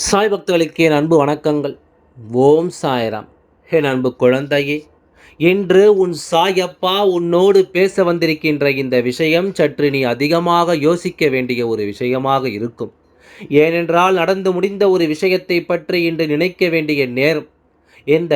சாய் பக்தர்களுக்கு என் அன்பு வணக்கங்கள். ஓம் சாய்ராம். என் அன்பு குழந்தையே இன்று உன் சாயப்பா உன்னோடு பேச வந்திருக்கின்ற இந்த விஷயம் சற்று நீ அதிகமாக யோசிக்க வேண்டிய ஒரு விஷயமாக இருக்கும். ஏனென்றால் நடந்து முடிந்த ஒரு விஷயத்தை பற்றி இன்று நினைக்க வேண்டிய நேரம். இந்த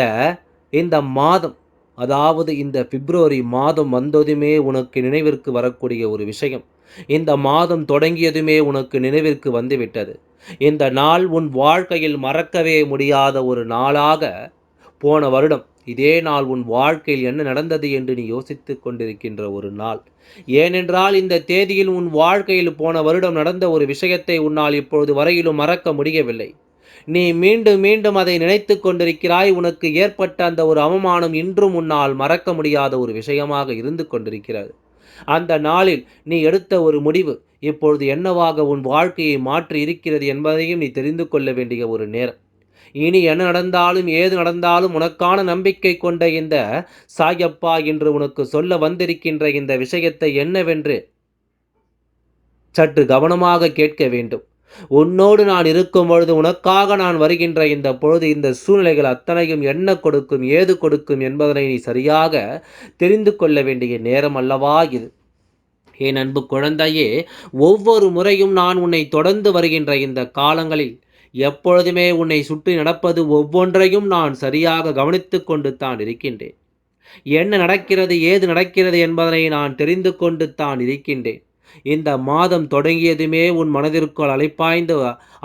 இந்த மாதம் அதாவது இந்த பிப்ரவரி மாதம் வந்ததுமே உனக்கு நினைவிற்கு வரக்கூடிய ஒரு விஷயம். இந்த மாதம் தொடங்கியதுமே உனக்கு நினைவிற்கு வந்துவிட்டது. இந்த நாள் உன் வாழ்க்கையில் மறக்கவே முடியாத ஒரு நாளாக போன வருடம். இதே நாள் உன் வாழ்க்கையில் என்ன நடந்தது என்று நீ யோசித்து கொண்டிருக்கின்ற ஒரு நாள். ஏனென்றால் இந்த தேதியில் உன் வாழ்க்கையில் போன வருடம் நடந்த ஒரு விஷயத்தை உன்னால் இப்பொழுது வரையிலும் மறக்க முடியவில்லை. நீ மீண்டும் மீண்டும் அதை நினைத்து கொண்டிருக்கிறாய். உனக்கு ஏற்பட்ட அந்த ஒரு அவமானம் இன்றும் உன்னால் மறக்க முடியாத ஒரு விஷயமாக இருந்து கொண்டிருக்கிறது. அந்த நாளில் நீ எடுத்த ஒரு முடிவு. இப்பொழுது என்னவாக உன் வாழ்க்கையை மாற்றி இருக்கிறது என்பதையும் நீ தெரிந்து கொள்ள வேண்டிய ஒரு நேரம். இனி என்ன நடந்தாலும் ஏது நடந்தாலும் உனக்கான நம்பிக்கை கொண்ட இந்த சாயப்பா என்று உனக்கு சொல்ல வந்திருக்கின்ற இந்த விஷயத்தை என்னவென்று சற்று கவனமாக கேட்க வேண்டும். உன்னோடு நான் இருக்கும் பொழுது உனக்காக நான் வருகின்ற இந்த பொழுது இந்த சூழ்நிலைகள் அத்தனையும் என்ன கொடுக்கும் ஏது கொடுக்கும் என்பதனை நீ சரியாக தெரிந்து கொள்ள வேண்டிய நேரம் அல்லவா இது. என் அன்பு குழந்தையே ஒவ்வொரு முறையும் நான் உன்னை தொடர்ந்து வருகின்ற இந்த காலங்களில் எப்பொழுதுமே உன்னை சுற்றி நடப்பது ஒவ்வொன்றையும் நான் சரியாக கவனித்து கொண்டு தான் இருக்கின்றேன். என்ன நடக்கிறது ஏது நடக்கிறது என்பதனை நான் தெரிந்து கொண்டு தான் இருக்கின்றேன். இந்த மாதம் தொடங்கியதுமே உன் மனதிற்குள் அலைப்பாய்ந்து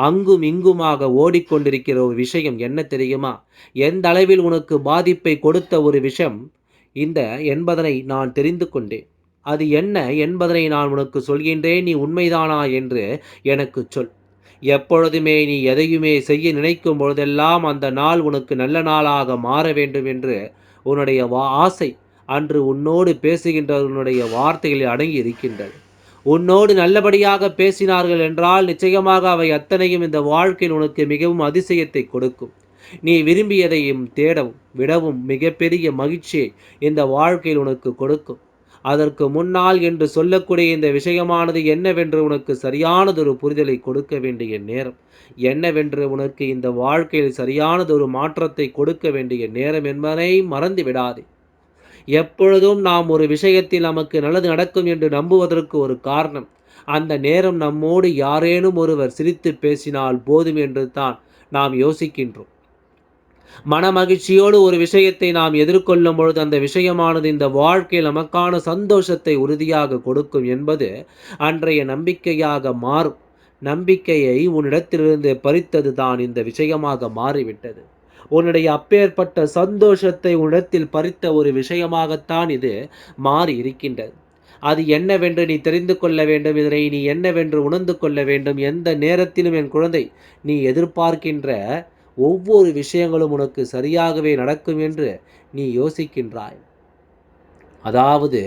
அங்கும் இங்குமாக ஓடிக்கொண்டிருக்கிற ஒரு விஷயம் என்ன தெரியுமா? எந்த அளவில் உனக்கு பாதிப்பை கொடுத்த ஒரு விஷயம்? இந்த என்பதனை நான் தெரிந்து கொண்டேன். அது என்ன என்பதனை நான் உனக்கு சொல்கின்றேன் நீ உண்மைதானா என்று எனக்கு சொல். எப்பொழுதுமே நீ எதையுமே செய்ய நினைக்கும் பொழுதெல்லாம் அந்த நாள் உனக்கு நல்ல நாளாக மாற வேண்டும் என்று உன்னுடைய வா ஆசை அன்று உன்னோடு பேசுகின்ற உன்னுடைய வார்த்தைகளில் அடங்கி இருக்கின்றது. உன்னோடு நல்லபடியாக பேசினார்கள் என்றால் நிச்சயமாக அவை அத்தனையும் இந்த வாழ்க்கையில் உனக்கு மிகவும் அதிசயத்தை கொடுக்கும். நீ விரும்பியதையும் தேடவும் விடவும் மிகப்பெரிய மகிழ்ச்சியை இந்த வாழ்க்கையில் உனக்கு கொடுக்கும். அதற்கு முன்னால் என்று சொல்லக்கூடிய இந்த விஷயமானது என்னவென்று உனக்கு சரியானதொரு புரிதலை கொடுக்க வேண்டிய நேரம். என்னவென்று உனக்கு இந்த வாழ்க்கையில் சரியானதொரு மாற்றத்தை கொடுக்க வேண்டிய நேரம் என்பதை மறந்து விடாதே. எப்பொழுதும் நாம் ஒரு விஷயத்தில் நமக்கு நல்லது நடக்கும் என்று நம்புவதற்கு ஒரு காரணம். அந்த நேரம் நம்மோடு யாரேனும் ஒருவர் சிரித்து பேசினால் போதும் என்று தான் நாம் யோசிக்கின்றோம். மனமகிழ்ச்சியோடு ஒரு விஷயத்தை நாம் எதிர்கொள்ளும் பொழுது அந்த விஷயமானது இந்த வாழ்க்கையில் நமக்கான சந்தோஷத்தை உறுதியாக கொடுக்கும் என்பது அன்றைய நம்பிக்கையாக மாறும். நம்பிக்கையை உன்னிடத்திலிருந்து பறித்தது தான் இந்த விஷயமாக மாறிவிட்டது. உன்னுடைய அப்பேற்பட்ட சந்தோஷத்தை உன்னிடத்தில் பறித்த ஒரு விஷயமாகத்தான் இது மாறி இருக்கின்றது அது என்னவென்று நீ தெரிந்து கொள்ள வேண்டும். இதனை நீ என்னவென்று உணர்ந்து கொள்ள வேண்டும். எந்த நேரத்திலும் என் குழந்தை நீ எதிர்பார்க்கின்ற ஒவ்வொரு விஷயங்களும் உனக்கு சரியாகவே நடக்கும் என்று நீ யோசிக்கின்றாய். அதாவது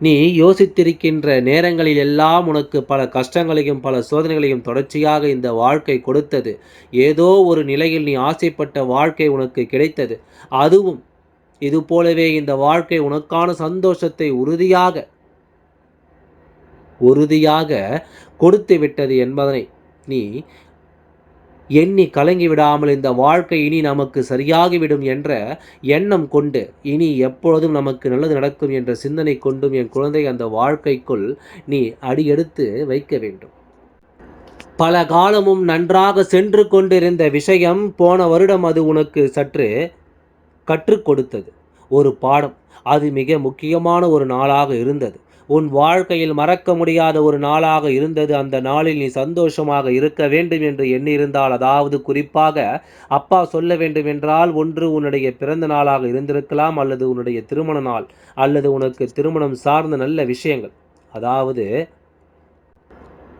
நீ யோசித்திருக்கின்ற நேரங்களில் எல்லாம் உனக்கு பல கஷ்டங்களையும் பல சோதனைகளையும் தொடர்ச்சியாக இந்த வாழ்க்கை கொடுத்தது. ஏதோ ஒரு நிலையில் நீ ஆசைப்பட்ட வாழ்க்கை உனக்கு கிடைத்தது. அதுவும் இது போலவே இந்த வாழ்க்கை உனக்கான சந்தோஷத்தை உறுதியாக உறுதியாக கொடுத்து விட்டது என்பதனை நீ எண்ணி கலங்கி விடாமல் இந்த வாழ்க்கை இனி நமக்கு சரியாகிவிடும் என்ற எண்ணம் கொண்டு இனி எப்பொழுதும் நமக்கு நல்லது நடக்கும் என்ற சிந்தனை கொண்டும் என் குழந்தை அந்த வாழ்க்கைக்குள் நீ அடியெடுத்து வைக்க வேண்டும். பல காலமும் நன்றாக சென்று கொண்டிருந்த விஷயம் போன வருடம் அது உனக்கு சற்று கற்றுக் கொடுத்தது. ஒரு பாடம் அது மிக முக்கியமான ஒரு நாளாக இருந்தது. உன் வாழ்க்கையில் மறக்க முடியாத ஒரு நாளாக இருந்தது. அந்த நாளில் நீ சந்தோஷமாக இருக்க வேண்டும் என்று எண்ணியிருந்தால் அதாவது குறிப்பாக அப்பா சொல்ல வேண்டும் என்றால் ஒன்று உன்னுடைய பிறந்த நாளாக இருந்திருக்கலாம் அல்லது உன்னுடைய திருமண நாள் அல்லது உனக்கு திருமணம் சார்ந்த நல்ல விஷயங்கள். அதாவது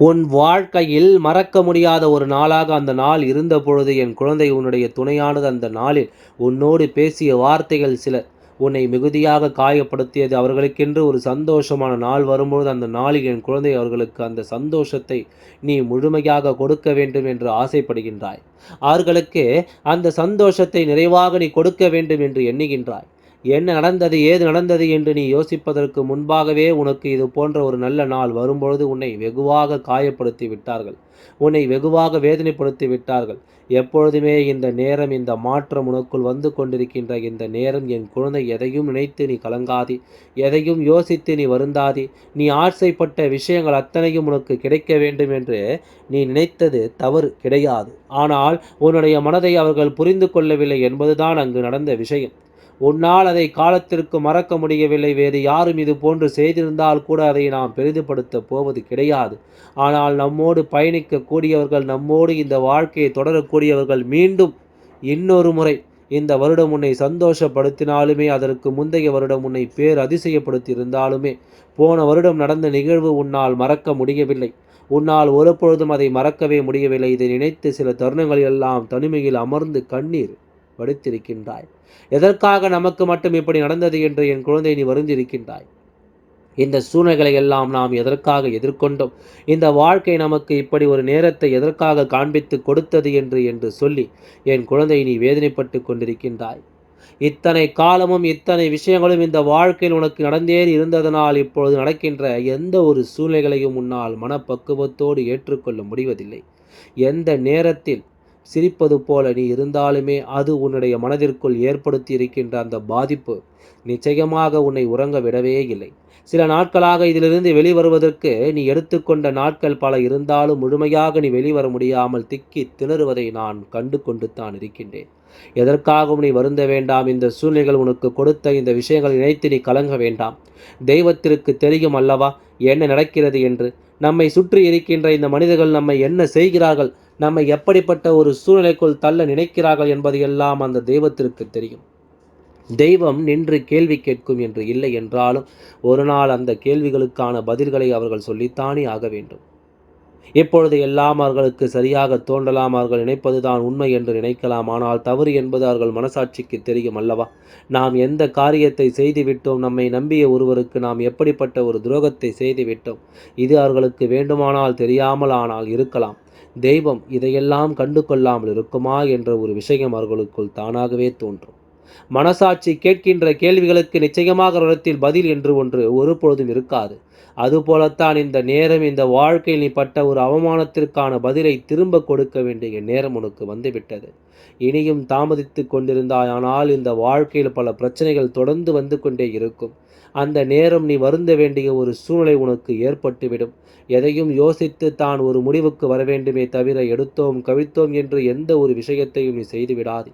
உன் வாழ்க்கையில் மறக்க முடியாத ஒரு நாளாக அந்த நாள் இருந்த பொழுது என் குழந்தை உன்னுடைய துணையானது அந்த நாளில் உன்னோடு பேசிய வார்த்தைகள் சில உன்னை மிகுதியாக காயப்படுத்தியது அவர்களுக்கென்று ஒரு சந்தோஷமான நாள் வரும்பொழுது அந்த நாளில் என் குழந்தை அவர்களுக்கு அந்த சந்தோஷத்தை நீ முழுமையாக கொடுக்க வேண்டும் என்று ஆசைப்படுகின்றாய். அவர்களுக்கு அந்த சந்தோஷத்தை நிறைவாக நீ கொடுக்க வேண்டும் என்று எண்ணுகின்றாய். என்ன நடந்தது ஏது நடந்தது என்று நீ யோசிப்பதற்கு முன்பாகவே உனக்கு இது போன்ற ஒரு நல்ல நாள் வரும்பொழுது உன்னை வெகுவாக காயப்படுத்தி விட்டார்கள். உன்னை வெகுவாக வேதனைப்படுத்தி விட்டார்கள். எப்பொழுதுமே இந்த நேரம் இந்த மாற்றம் உனக்குள் வந்து கொண்டிருக்கின்ற இந்த நேரம் என் குழந்தை எதையும் நினைத்து நீ கலங்காதி. எதையும் யோசித்து நீ வருந்தாதி. நீ ஆசைப்பட்ட விஷயங்கள் அத்தனையும் உனக்கு கிடைக்க வேண்டும் என்று நீ நினைத்தது தவறு கிடையாது. ஆனால் உன்னுடைய மனதை அவர்கள் புரிந்து கொள்ளவில்லை என்பதுதான் அங்கு நடந்த விஷயம். உன்னால் அதை காலத்திற்கு மறக்க முடியவில்லை. வேறு யாரும் இது போன்று செய்திருந்தால் கூட அதை நாம் பெரிதுபடுத்த போவது கிடையாது. ஆனால் நம்மோடு பயணிக்க கூடியவர்கள் நம்மோடு இந்த வாழ்க்கையை தொடரக்கூடியவர்கள் மீண்டும் இன்னொரு முறை இந்த வருடம் உன்னை சந்தோஷப்படுத்தினாலுமே அதற்கு முந்தைய வருடம் உன்னை பேர் அதிசயப்படுத்தியிருந்தாலுமே போன வருடம் நடந்த நிகழ்வு உன்னால் மறக்க முடியவில்லை. உன்னால் ஒருபொழுதும் அதை மறக்கவே முடியவில்லை. இதை நினைத்து சில தருணங்களிலெல்லாம் தனிமையில் அமர்ந்து கண்ணீர் வடித்திருக்கின்றாய் எதற்காக நமக்கு மட்டும் இப்படி நடந்தது என்று என் குழந்தை நீ வருந்திருக்கின்றாய் இந்த சூழ்நிலைகளை எல்லாம் நாம் எதற்காக எதிர்கொண்டோம்? இந்த வாழ்க்கை நமக்கு இப்படி ஒரு நேரத்தை எதற்காக காண்பித்து கொடுத்தது என்று என்று சொல்லி என் குழந்தை நீ வேதனைப்பட்டு கொண்டிருக்கின்றாய். இத்தனை காலமும் இத்தனை விஷயங்களும் இந்த வாழ்க்கையில் உனக்கு நடந்தே இருந்ததனால் இப்பொழுது நடக்கின்ற எந்த ஒரு சூழ்நிலைகளையும் உன்னால் மனப்பக்குவத்தோடு ஏற்றுக்கொள்ள முடிவதில்லை. எந்த நேரத்தில் சிரிப்பது போல நீ இருந்தாலுமே அது உன்னுடைய மனதிற்குள் ஏற்படுத்தி இருக்கின்ற அந்த பாதிப்பு நிச்சயமாக உன்னை உறங்க விடவே இல்லை. சில நாட்களாக இதிலிருந்து வெளிவருவதற்கு நீ எடுத்துக்கொண்ட நாட்கள் பல இருந்தாலும் முழுமையாக நீ வெளிவர முடியாமல் திக்கி திணறுவதை நான் கண்டு கொண்டு தான் இருக்கின்றேன். எதற்காகவும் நீ வருந்த வேண்டாம். இந்த சூழ்நிலைகள் உனக்கு கொடுத்த இந்த விஷயங்களை நினைத்து நீ கலங்க வேண்டாம். தெய்வத்திற்கு தெரியும் அல்லவா என்ன நடக்கிறது என்று. நம்மை சுற்றி இருக்கின்ற இந்த மனிதர்கள் நம்மை என்ன செய்கிறார்கள்? நம்மை எப்படிப்பட்ட ஒரு சூழ்நிலைக்குள் தள்ள நினைக்கிறார்கள் என்பதையெல்லாம் அந்த தெய்வத்திற்கு தெரியும். தெய்வம் நின்று கேள்வி கேட்கும் என்று இல்லை என்றாலும் ஒரு நாள் அந்த கேள்விகளுக்கான பதில்களை அவர்கள் சொல்லித்தானே ஆக வேண்டும். இப்பொழுது எல்லாம் அவர்களுக்கு சரியாக தோன்றலாம் அவர்கள் நினைப்பதுதான் உண்மை என்று நினைக்கலாம். ஆனால் தவறு என்பது அவர்கள் மனசாட்சிக்கு தெரியும் அல்லவா? நாம் எந்த காரியத்தை செய்துவிட்டோம்? நம்மை நம்பிய ஒருவருக்கு நாம் எப்படிப்பட்ட ஒரு துரோகத்தை செய்துவிட்டோம்? இது அவர்களுக்கு வேண்டுமானால் தெரியாமல் ஆனால் இருக்கலாம். தெய்வம் இதையெல்லாம் கண்டு கொள்ளாமல் இருக்குமா என்ற ஒரு விஷயம் அவர்களுக்குள் தானாகவே தோன்றும். மனசாட்சி கேட்கின்ற கேள்விகளுக்கு நிச்சயமாக இடத்தில் பதில் என்று ஒன்று ஒருபொழுதும் இருக்காது. அதுபோலத்தான் இந்த நேரம் இந்த வாழ்க்கையில் நீ பட்ட ஒரு அவமானத்திற்கான பதிலை திரும்ப கொடுக்க வேண்டிய நேரம் உனக்கு வந்துவிட்டது. இனியும் தாமதித்து கொண்டிருந்தாயானால் இந்த வாழ்க்கையில் பல பிரச்சனைகள் தொடர்ந்து வந்து கொண்டே இருக்கும். அந்த நேரம் நீ வருந்த வேண்டிய ஒரு சூழ்நிலை உனக்கு ஏற்பட்டுவிடும். எதையும் யோசித்து தான் ஒரு முடிவுக்கு வர வேண்டுமே தவிர எடுத்தோம் கவிழ்த்தோம் என்று எந்த ஒரு விஷயத்தையும் நீ செய்துவிடாது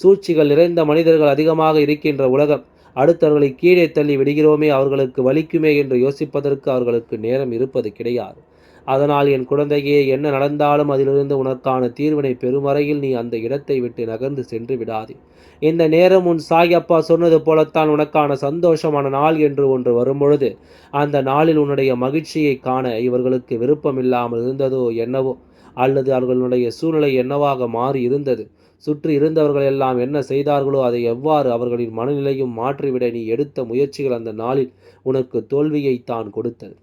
சூழ்ச்சிகள் நிறைந்த மனிதர்கள் அதிகமாக இருக்கின்ற உலகம் அடுத்தவர்களை கீழே தள்ளி விடுகிறோமே அவர்களுக்கு வலிக்குமே என்று யோசிப்பதற்கு அவர்களுக்கு நேரம் இருப்பது கிடையாது. அதனால் என் குழந்தையே என்ன நடந்தாலும் அதிலிருந்து உனக்கான தீர்வினை பெருமறையில் நீ அந்த இடத்தை விட்டு நகர்ந்து சென்று விடாதே. இந்த நேரம் உன் சாயப்பா சொன்னது போலத்தான் உனக்கான சந்தோஷமான நாள் என்று ஒன்று வரும்பொழுது அந்த நாளில் உன்னுடைய மகிழ்ச்சியை காண இவர்களுக்கு விருப்பம் இல்லாமல் இருந்ததோ என்னவோ அல்லது அவர்களுடைய சூழ்நிலை என்னவாக மாறி இருந்தது சுற்றி இருந்தவர்கள் எல்லாம் என்ன செய்தார்களோ அதை எவ்வாறு அவர்களின் மனநிலையும் மாற்றிவிட நீ எடுத்த முயற்சிகள் அந்த நாளில் உனக்கு தோல்வியை தான் கொடுத்தது.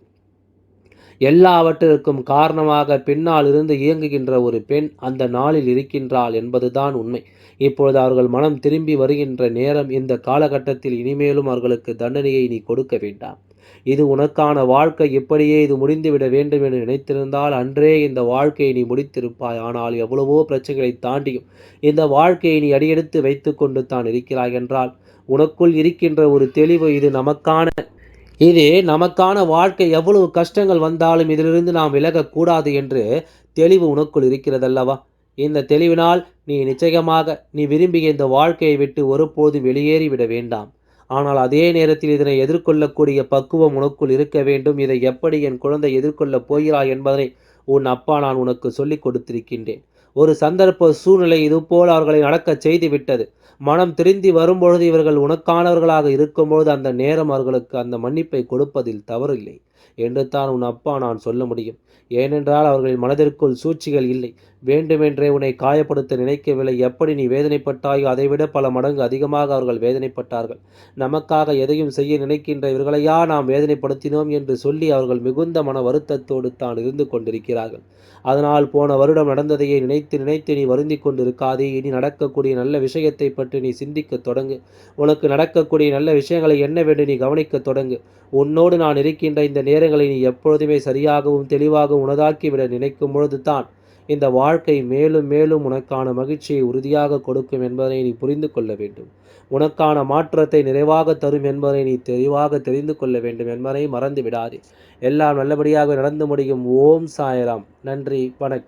எல்லாவற்றிற்கும் காரணமாக பின்னால் இருந்து இயங்குகின்ற ஒரு பெண் அந்த நாளில் இருக்கின்றாள் என்பதுதான் உண்மை. இப்பொழுது அவர்கள் மனம் திரும்பி வருகின்ற நேரம் இந்த காலகட்டத்தில் இனிமேலும் அவர்களுக்கு தண்டனையை நீ கொடுக்க வேண்டாம். இது உனக்கான வாழ்க்கை இப்படியே இது முடிந்துவிட வேண்டும் என்று நினைத்திருந்தால் அன்றே இந்த வாழ்க்கையை நீ முடித்திருப்பாய். ஆனால் எவ்வளவோ பிரச்சனைகளை தாண்டியும் இந்த வாழ்க்கையை நீ அடியெடுத்து வைத்து கொண்டு தான் இருக்கிறாய் என்றால் உனக்குள் இருக்கின்ற ஒரு தெளிவு இது நமக்கான இது நமக்கான வாழ்க்கை எவ்வளவு கஷ்டங்கள் வந்தாலும் இதிலிருந்து நாம் விலகக்கூடாது என்று தெளிவு உனக்குள் இருக்கிறதல்லவா? இந்த தெளிவினால் நீ நிச்சயமாக நீ விரும்பிய இந்த வாழ்க்கையை விட்டு ஒருபோதும் வெளியேறிவிட வேண்டாம். ஆனால் அதே நேரத்தில் இதனை எதிர்கொள்ளக்கூடிய பக்குவம் உனக்குள் இருக்க வேண்டும். இதை எப்படி என் குழந்தை எதிர்கொள்ளப் போகிறாய் என்பதனை உன் அப்பா நான் உனக்கு சொல்லிக் கொடுத்திருக்கின்றேன். ஒரு சந்தர்ப்ப சூழ்நிலை இதுபோல் அவர்களை நடக்கச் செய்துவிட்டது. மனம் திருந்தி வரும்பொழுது இவர்கள் உனக்கானவர்களாக இருக்கும்பொழுது அந்த நேரம் அவர்களுக்கு அந்த மன்னிப்பை கொடுப்பதில் தவறில்லை. என்று தான் உன் அப்பா நான் சொல்ல முடியும். ஏனென்றால் அவர்களின் மனதிற்குள் சூழ்ச்சிகள் இல்லை. வேண்டுமென்றே உன்னை காயப்படுத்த நினைக்கவில்லை. எப்படி நீ வேதனைப்பட்டாயோ அதைவிட பல மடங்கு அதிகமாக அவர்கள் வேதனைப்பட்டார்கள். நமக்காக எதையும் செய்ய நினைக்கின்ற இவர்களையா நாம் வேதனைப்படுத்தினோம் என்று சொல்லி அவர்கள் மிகுந்த மன வருத்தத்தோடு தான் இருந்து கொண்டிருக்கிறார்கள். அதனால் போன வருடம் நடந்ததையே நினைத்து நினைத்து நீ வருந்தி கொண்டிருக்காதே. இனி நடக்கக்கூடிய நல்ல விஷயத்தை பற்றி நீ சிந்திக்க தொடங்கு. உனக்கு நடக்கக்கூடிய நல்ல விஷயங்களை என்னவென்று நீ கவனிக்க தொடங்கு. உன்னோடு நான் இருக்கின்ற இந்த நேரங்களை நீ எப்பொழுதுமே சரியாகவும் தெளிவாகவும் உனதாக்கிவிட நினைக்கும் பொழுது தான் இந்த வாழ்க்கை மேலும் மேலும் உனக்கான மகிழ்ச்சியை உறுதியாக கொடுக்கும் என்பதை நீ புரிந்து கொள்ள வேண்டும். உனக்கான மாற்றத்தை நிறைவாக தரும் என்பதை நீ தெளிவாக தெரிந்து கொள்ள வேண்டும் என்பதை மறந்து விடாதே எல்லாம் நல்லபடியாக நடந்து முடியும். ஓம் சாயராம். நன்றி. வணக்கம்.